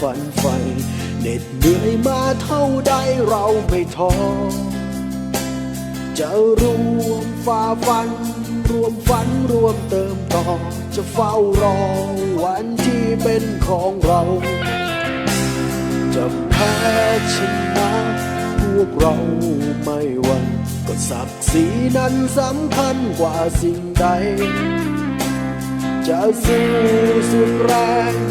ฝันไฟเหน็ดเหนื่อยมาเท่าใดเราไม่ท้อ จะรวมฝ่าฟัน รวมฝันรวมเติมต่อ จะเฝ้ารอวันที่เป็นของเรา จะแพ้ชนะพวกเราไม่หวั่นก็ศักดิ์ศรีนั้นสำคัญกว่าสิ่งใด จะสู้สุดแรง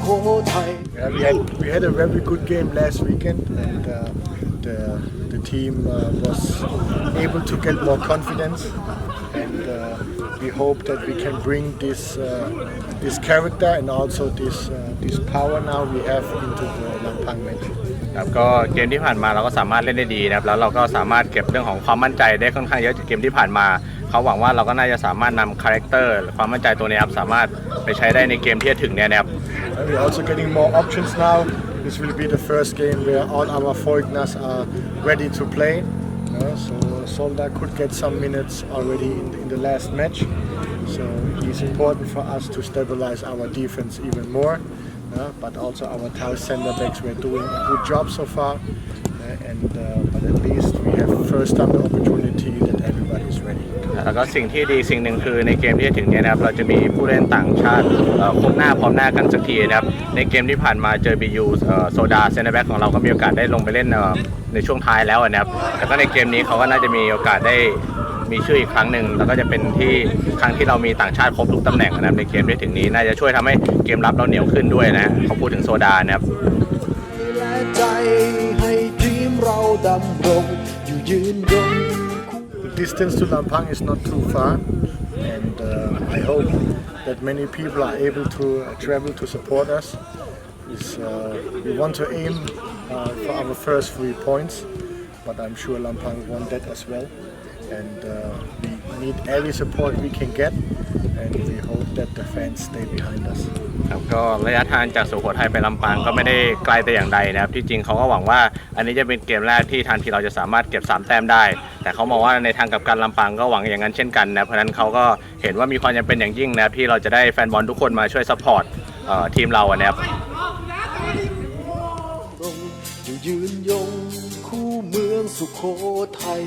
องสุโขทัย Yeah, we had we had a very good game last weekend, and uh, the the team uh, was able to get more confidence, and uh, we hope that we can bring this uh, this character and also this uh, this power now we have into the Lampang match. ครับก็เกมที่ผ่านมาเราก็สามารถเล่นได้ดีนะครับแล้วเราก็สามารถเก็บเรื่องของความมั่นใจได้ค่อนข้างเยอะจากเกมที่ผ่านมา เขาหวังว่าเราก็น่าจะสามารถนำคาแรคเตอร์ความมั่นใจตัวนี้ครับสามารถไปใช้ได้ในเกมที่จะถึงเนี่ยนะครับ And we're also getting more options now. This will be the first game where all our foreigners are ready to play. Uh, so Solda could get some minutes already in, the, in the last match. So it's important for us to stabilize our defense even more. Uh, but also our Tau center backs were doing a good job so far. And uh, but at least we have first time the opportunity that everybody is ready. แล้วก็สิ่งที่ดีสิ่งหนึ่งคือในเกมที่จะถึงเนี่ยนะครับเราจะมีผู้เล่นต่างชาติคบหน้าพร้อมหน้ากันสักทีนะครับในเกมที่ผ่านมาเจอ BU เอ่อโซดาเซนเตอร์แบ็กของเราก็มีโอกาสได้ลงไปเล่นในช่วงท้ายแล้วนะครับแต่ก็ในเกมนี้เขาก็น่าจะมีโอกาสได้มีชื่ออีกครั้งหนึ่งแล้วก็จะเป็นที่ครั้งที่เรามีต่างชาติครบทุกตำแหน่งนะครับในเกมที่ถึงนี้น่าจะช่วยทำให้เกมรับเราเหนียวขึ้นด้วยนะเขาพูดถึงโซดานะครับ ดำรงอยู่ยืนยง The distance to Lampang is not too far, and uh, I hope that many people are able to uh, travel to support us. Is, uh, we want to aim uh, for our first three points, but I'm sure Lampang want that as well. And uh, we need every support we can get, and we hope that the fans stay behind us. ครับก็ระยะทางจากสุโขทัยไปลำปางก็ไม่ได้ไกลแต่อย่างใดนะครับ ที่จริงเขาก็หวังว่า อันนี้จะเป็นเกมแรกที่ทางทีมเราจะสามารถเก็บ 3 แต้มได้ แต่เขามองว่าในทางกลับการลำปางก็หวังอย่างนั้นเช่นกันนะเพราะฉะนั้นเขาก็เห็นว่ามีความจำเป็นอย่างยิ่งนะครับที่เราจะได้แฟนบอลทุกคนมาช่วยซัพพอร์ตเอ่อทีมเราอะนะครับรงอยู่ยืนยงคู่เมืองสุโขทัย